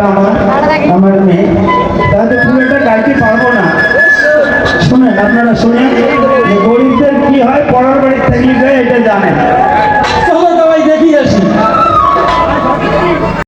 আমার আমার মেয়ে। তাহলে একটা গাইতে পারব না। শুনেন আপনারা শুনে